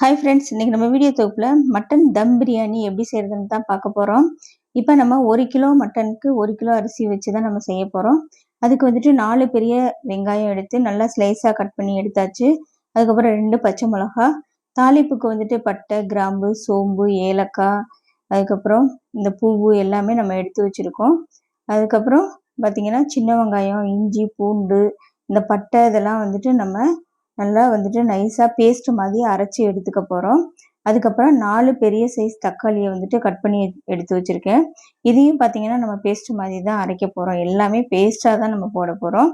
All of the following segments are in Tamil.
ஹாய் ஃப்ரெண்ட்ஸ் இன்றைக்கி நம்ம வீடியோ தொகுப்பில் மட்டன் தம் பிரியாணி எப்படி செய்கிறதுன்னு தான் பார்க்க போகிறோம் இப்போ நம்ம ஒரு கிலோ மட்டனுக்கு ஒரு கிலோ அரிசி வச்சு தான் நம்ம செய்ய போகிறோம் அதுக்கு வந்துட்டு நாலு பெரிய வெங்காயம் எடுத்து நல்லா ஸ்லைஸாக கட் பண்ணி எடுத்தாச்சு. அதுக்கப்புறம் ரெண்டு பச்சை மிளகா. தாளிப்புக்கு வந்துட்டு பட்டை கிராம்பு சோம்பு ஏலக்காய் அதுக்கப்புறம் இந்த பூவு எல்லாமே நம்ம எடுத்து வச்சுருக்கோம். அதுக்கப்புறம் பார்த்திங்கன்னா சின்ன வெங்காயம் இஞ்சி பூண்டு இந்த பட்டை இதெல்லாம் வந்துட்டு நம்ம நல்லா வந்துட்டு நைஸாக பேஸ்ட் மாதிரி அரைச்சி எடுத்துக்க போகிறோம் அதுக்கப்புறம் நாலு பெரிய சைஸ் தக்காளியை வந்துட்டு கட் பண்ணி எடுத்து வச்சுருக்கேன். இதையும் பார்த்தீங்கன்னா நம்ம பேஸ்ட் மாதிரி தான் அரைக்க போகிறோம் எல்லாமே பேஸ்ட்டாக தான் நம்ம போட போகிறோம்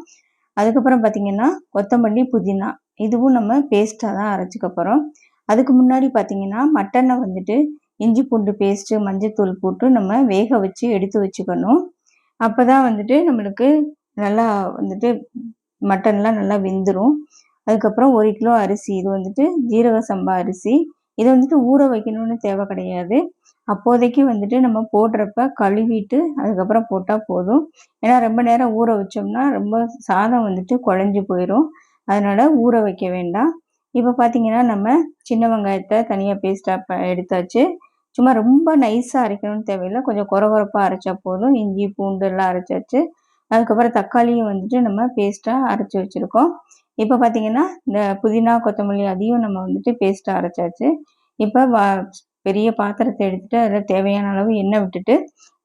அதுக்கப்புறம் பார்த்திங்கன்னா கொத்தமல்லி புதினா இதுவும் நம்ம பேஸ்ட்டாக தான் அரைச்சிக்க போகிறோம் அதுக்கு முன்னாடி பார்த்திங்கன்னா மட்டனை வந்துட்டு இஞ்சி பூண்டு பேஸ்ட்டு மஞ்சத்தூள் போட்டு நம்ம வேக வச்சு எடுத்து வச்சுக்கணும். அப்போ தான் வந்துட்டு நம்மளுக்கு நல்லா வந்துட்டு மட்டன்லாம் நல்லா வெந்துடும் அதுக்கப்புறம் ஒரு கிலோ அரிசி இது வந்துட்டு ஜீரக சம்பா அரிசி. இதை வந்துட்டு ஊற வைக்கணும்னு தேவை கிடையாது. அப்போதைக்கு வந்துட்டு நம்ம போடுறப்ப கழுவிட்டு அதுக்கப்புறம் போட்டால் போதும். ஏன்னா ரொம்ப நேரம் ஊற வச்சோம்னா ரொம்ப சாதம் வந்துட்டு குழஞ்சி போயிடும் அதனால் ஊற வைக்க வேண்டாம். இப்போ பார்த்தீங்கன்னா நம்ம சின்ன வெங்காயத்தை தனியாக பேஸ்ட்டாக எடுத்தாச்சு. சும்மா ரொம்ப நைஸாக அரைக்கணும்னு தேவையில்லை. கொஞ்சம் குறகுறப்பாக அரைச்சா போதும். இஞ்சி பூண்டு எல்லாம் அரைச்சாச்சு. அதுக்கப்புறம் தக்காளியும் வந்துட்டு நம்ம பேஸ்ட்டாக அரைச்சி வச்சுருக்கோம். இப்போ பார்த்தீங்கன்னா இந்த புதினா கொத்தமல்லி அதையும் நம்ம வந்துட்டு பேஸ்ட்டாக அரைச்சாச்சு. இப்போ வா பெரிய பாத்திரத்தை எடுத்துகிட்டு அதில் தேவையான அளவு எண்ணெய் விட்டுட்டு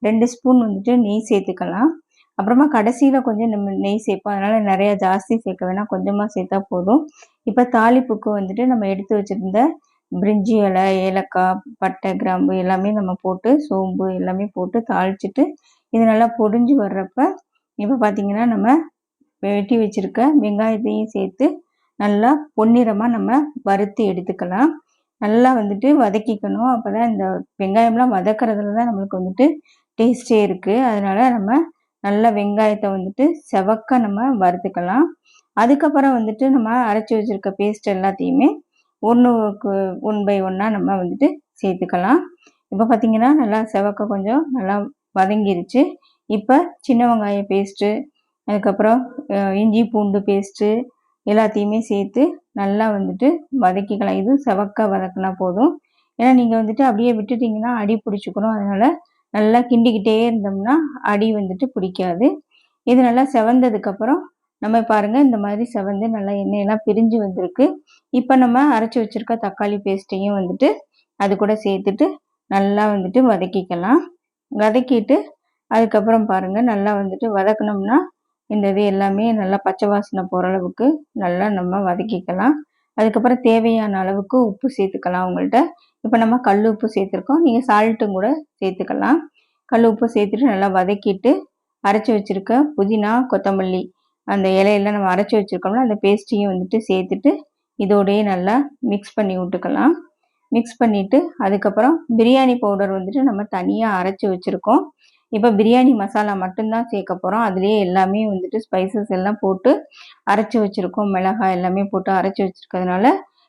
ரெண்டு ஸ்பூன் வந்துட்டு நெய் சேர்த்துக்கலாம். அப்புறமா கடைசியில் கொஞ்சம் நம்ம நெய் சேர்ப்போம். அதனால் நிறையா ஜாஸ்தி சேர்க்க வேணாம். கொஞ்சமாக சேர்த்தா போதும். இப்போ தாளிப்புக்கு வந்துட்டு நம்ம எடுத்து வச்சுருந்த பிரிஞ்சி இலை ஏலக்காய் பட்டை கிராம்பு எல்லாமே நம்ம போட்டு சோம்பு எல்லாமே போட்டு தாளிச்சிட்டு இது நல்லா பொடிஞ்சு வர்றப்ப இப்போ பார்த்திங்கன்னா நம்ம வெட்டி வச்சுருக்க வெங்காயத்தையும் சேர்த்து நல்லா பொன்னிறமாக நம்ம வறுத்து எடுத்துக்கலாம். நல்லா வந்துட்டு வதக்கிக்கணும். அப்போ தான் இந்த வெங்காயம்லாம் வதக்கிறதுல தான் நம்மளுக்கு வந்துட்டு டேஸ்டே இருக்குது அதனால் நம்ம நல்லா வெங்காயத்தை வந்துட்டு செவக்க நம்ம வறுத்துக்கலாம். அதுக்கப்புறம் வந்துட்டு நம்ம அரைச்சி வச்சுருக்க பேஸ்ட் எல்லாத்தையுமே ஒன்றுக்கு ஒன் பை ஒன்னாக நம்ம வந்துட்டு சேர்த்துக்கலாம். இப்போ பார்த்திங்கன்னா நல்லா செவக்க கொஞ்சம் நல்லா வதங்கிருச்சு. இப்போ சின்ன வெங்காய பேஸ்ட்டு அதுக்கப்புறம் இஞ்சி பூண்டு பேஸ்ட்டு எல்லாத்தையுமே சேர்த்து நல்லா வந்துட்டு வதக்கிக்கலாம். இது செவக்க வதக்கினா போதும். ஏன்னா நீங்கள் வந்துட்டு அப்படியே விட்டுட்டிங்கன்னா அடி பிடிச்சிக்கணும். அதனால் நல்லா கிண்டிக்கிட்டே இருந்தோம்னா அடி வந்துட்டு பிடிக்காது. இது நல்லா செவந்ததுக்கப்புறம் நம்ம பாருங்கள் இந்த மாதிரி செவந்து நல்லா எண்ணெயெல்லாம் பிரிஞ்சு வந்திருக்கு. இப்போ நம்ம அரைச்சி வச்சுருக்க தக்காளி பேஸ்ட்டையும் வந்துட்டு அது கூட சேர்த்துட்டு நல்லா வந்துட்டு வதக்கிக்கலாம். வதக்கிட்டு அதுக்கப்புறம் பாருங்கள் நல்லா வந்துட்டு வதக்கினோம்னா இந்த இது எல்லாமே நல்லா பச்சை வாசனை போகிற அளவுக்கு நல்லா நம்ம வதக்கிக்கலாம். அதுக்கப்புறம் தேவையான அளவுக்கு உப்பு சேர்த்துக்கலாம் உங்கள்கிட்ட இப்போ நம்ம கல் உப்பு சேர்த்துருக்கோம். நீங்கள் சால்ட்டும் கூட சேர்த்துக்கலாம். கல் உப்பு சேர்த்துட்டு நல்லா வதக்கிட்டு அரைச்சி வச்சுருக்க புதினா கொத்தமல்லி அந்த இலையெல்லாம் நம்ம அரைச்சி வச்சுருக்கோம்னா அந்த பேஸ்ட்டையும் வந்துட்டு சேர்த்துட்டு இதோடையே நல்லா மிக்ஸ் பண்ணி விட்டுக்கலாம். மிக்ஸ் பண்ணிவிட்டு அதுக்கப்புறம் பிரியாணி பவுடர் வந்துட்டு நம்ம தனியாக அரைச்சி வச்சுருக்கோம். இப்போ பிரியாணி மசாலா மட்டும்தான் சேர்க்க போகிறோம் அதுலேயே எல்லாமே வந்துட்டு ஸ்பைசஸ் எல்லாம் போட்டு அரைச்சி வச்சுருக்கோம். மிளகாய் எல்லாமே போட்டு அரைச்சி வச்சுருக்கிறதுனால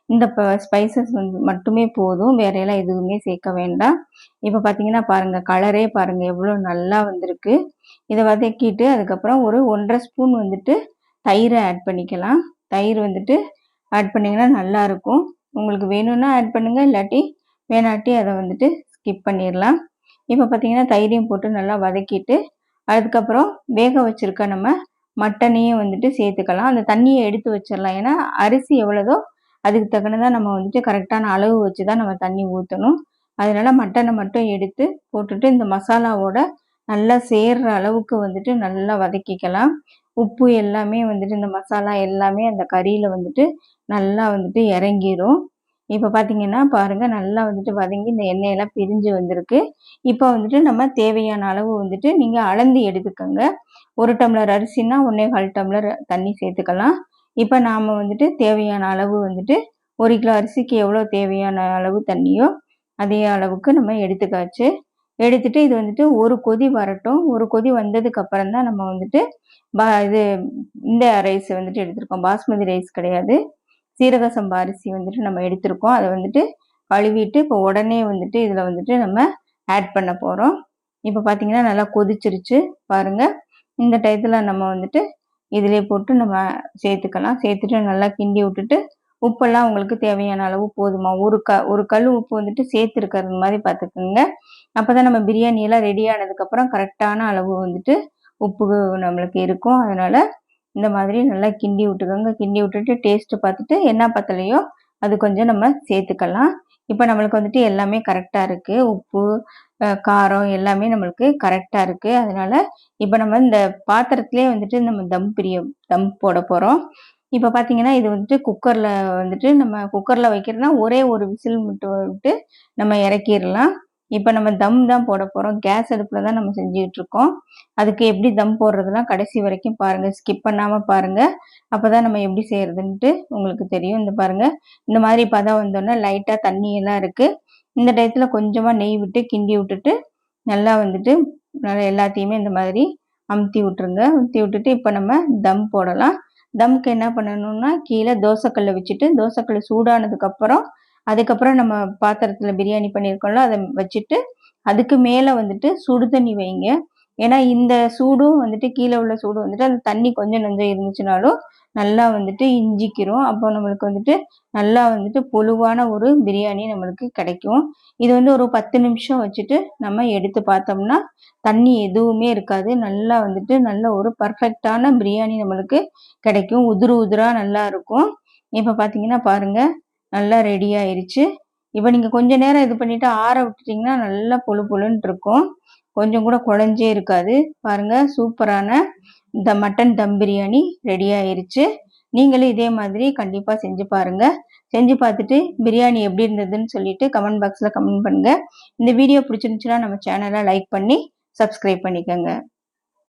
இந்த ஸ்பைசஸ் வந்து மட்டுமே போதும். வேற எல்லாம் எதுவுமே சேர்க்க வேண்டாம். இப்போ பார்த்தீங்கன்னா பாருங்கள் கலரே பாருங்கள் எவ்வளோ நல்லா வந்திருக்கு. இதை வதக்கிட்டு அதுக்கப்புறம் ஒரு ஒன்றரை ஸ்பூன் வந்துட்டு தயிரை ஆட் பண்ணிக்கலாம். தயிர் வந்துட்டு ஆட் பண்ணிங்கன்னா நல்லாயிருக்கும் உங்களுக்கு வேணும்னா ஆட் பண்ணுங்கள் இல்லாட்டி வேணாட்டி அதை வந்துட்டு ஸ்கிப் பண்ணிடலாம் இப்போ பார்த்தீங்கன்னா தயிரையும் போட்டு நல்லா வதக்கிட்டு அதுக்கப்புறம் வேக வச்சுருக்க நம்ம மட்டனையும் வந்துட்டு சேர்த்துக்கலாம். அந்த தண்ணியை எடுத்து வச்சிடலாம். ஏன்னா அரிசி எவ்வளோதோ அதுக்கு தக்கனதாக நம்ம வந்துட்டு கரெக்டான அளவு வச்சு தான் நம்ம தண்ணி ஊற்றணும் அதனால் மட்டனை மட்டும் எடுத்து போட்டுட்டு இந்த மசாலாவோட நல்லா சேர்கிற அளவுக்கு வந்துட்டு நல்லா வதக்கிக்கலாம். உப்பு எல்லாமே வந்துட்டு இந்த மசாலா எல்லாமே அந்த கறியில் வந்துட்டு நல்லா வந்துட்டு இறங்கிரும். இப்போ பார்த்தீங்கன்னா பாருங்கள் நல்லா வந்துட்டு வதங்கி இந்த எண்ணெயெல்லாம் பிரிஞ்சு வந்திருக்கு. இப்போ வந்துட்டு நம்ம தேவையான அளவு வந்துட்டு நீங்கள் அளந்து எடுத்துக்கோங்க. ஒரு டம்ளர் அரிசினா ஒன்றே கால் டம்ளர் தண்ணி சேர்த்துக்கலாம். இப்போ நாம் வந்துட்டு தேவையான அளவு வந்துட்டு ஒரு கிலோ அரிசிக்கு எவ்வளோ தேவையான அளவு தண்ணியோ அதே அளவுக்கு நம்ம எடுத்துக்காச்சு. எடுத்துட்டு இது வந்துட்டு ஒரு கொதி வரட்டும். ஒரு கொதி வந்ததுக்கு அப்புறம் தான் நம்ம வந்துட்டு பா இது இந்த ரைஸ் வந்துட்டு எடுத்திருக்கோம். பாஸ்மதி ரைஸ் கிடையாது. சீரக சம்பா அரிசி வந்துட்டு நம்ம எடுத்திருக்கோம். அதை வந்துட்டு கழுவிட்டு இப்போ உடனே வந்துட்டு இதில் வந்துட்டு நம்ம ஆட் பண்ண போகிறோம் இப்போ பார்த்தீங்கன்னா நல்லா கொதிச்சிருச்சு. பாருங்கள் இந்த டயத்தில் நம்ம வந்துட்டு இதிலே போட்டு நம்ம சேர்த்துக்கலாம். சேர்த்துட்டு நல்லா கிண்டி விட்டுட்டு உப்பெல்லாம் உங்களுக்கு தேவையான அளவு போதுமா? ஒரு க ஒரு கல் உப்பு வந்துட்டு சேர்த்துருக்கிறது மாதிரி பார்த்துக்குங்க அப்போ தான் நம்ம பிரியாணியெல்லாம் ரெடி ஆனதுக்கப்புறம் கரெக்டான அளவு வந்துட்டு உப்பு நம்மளுக்கு இருக்கும். அதனால் இந்த மாதிரி நல்லா கிண்டி விட்டுக்கோங்க. கிண்டி விட்டுட்டு டேஸ்ட்டு பார்த்துட்டு என்ன பத்தலையோ அது கொஞ்சம் நம்ம சேர்த்துக்கலாம். இப்போ நம்மளுக்கு வந்துட்டு எல்லாமே கரெக்டாக இருக்குது உப்பு காரம் எல்லாமே நம்மளுக்கு கரெக்டாக இருக்குது அதனால் இப்போ நம்ம இந்த பாத்திரத்துலேயே வந்துட்டு நம்ம தம் பிரிய தம் போட போகிறோம் இப்போ பார்த்தீங்கன்னா இது வந்துட்டு குக்கரில் வந்துட்டு நம்ம குக்கரில் வைக்கிறதுனா ஒரே ஒரு விசில் மட்டும் விட்டு நம்ம இறக்கிடலாம். இப்போ நம்ம தம் தான் போட போகிறோம் கேஸ் அடுப்பில் தான் நம்ம செஞ்சுக்கிட்டு இருக்கோம். அதுக்கு எப்படி தம் போடுறதுலாம் கடைசி வரைக்கும் பாருங்கள் ஸ்கிப் பண்ணாமல் பாருங்கள் அப்போ தான் நம்ம எப்படி செய்கிறதுன்ட்டு உங்களுக்கு தெரியும். இந்த பாருங்கள் இந்த மாதிரி பதம் வந்தோடனே லைட்டாக தண்ணியெல்லாம் இருக்குது இந்த டயத்தில் கொஞ்சமாக நெய் விட்டு கிண்டி விட்டுட்டு நல்லா வந்துட்டு நல்லா எல்லாத்தையுமே இந்த மாதிரி அமுத்தி விட்டுருங்க. அமுத்தி விட்டுட்டு இப்போ நம்ம தம் போடலாம். தம்க்கு என்ன பண்ணணும்னா கீழே தோசைக்கல்லை வச்சுட்டு தோசைக்கல் சூடானதுக்கப்புறம் அதுக்கப்புறம் நம்ம பாத்திரத்தில் பிரியாணி பண்ணியிருக்கோம்ல அதை வச்சுட்டு அதுக்கு மேலே வந்துட்டு சுடு தண்ணி வைங்க. ஏன்னா இந்த சூடும் வந்துட்டு கீழே உள்ள சூடு வந்துட்டு அந்த தண்ணி கொஞ்சம் நஞ்சம் இருந்துச்சுனாலும் நல்லா வந்துட்டு இஞ்சிக்கிறோம் அப்போ நம்மளுக்கு வந்துட்டு நல்லா வந்துட்டு பொழுவான ஒரு பிரியாணி நம்மளுக்கு கிடைக்கும். இது வந்து ஒரு பத்து நிமிஷம் வச்சுட்டு நம்ம எடுத்து பார்த்தோம்னா தண்ணி எதுவுமே இருக்காது. நல்லா வந்துட்டு நல்ல ஒரு பர்ஃபெக்டான பிரியாணி நம்மளுக்கு கிடைக்கும். உதிரு உதிராக நல்லா இருக்கும். இப்போ பார்த்தீங்கன்னா பாருங்கள் நல்லா ரெடி ஆயிடுச்சு இப்போ நீங்கள் கொஞ்ச நேரம் இது பண்ணிவிட்டு ஆற விட்டுட்டிங்கன்னா நல்லா பொழு பொழுன்னு இருக்கும். கொஞ்சம் கூட குழஞ்சே இருக்காது. பாருங்கள் சூப்பரான இந்த மட்டன் தம் பிரியாணி ரெடி ஆயிடுச்சு நீங்களும் இதே மாதிரி கண்டிப்பாக செஞ்சு பாருங்கள் செஞ்சு பார்த்துட்டு பிரியாணி எப்படி இருந்ததுன்னு சொல்லிட்டு கமெண்ட் பாக்ஸில் கமெண்ட் பண்ணுங்கள் இந்த வீடியோ பிடிச்சிருந்துச்சுன்னா நம்ம சேனலை லைக் பண்ணி சப்ஸ்கிரைப் பண்ணிக்கோங்க.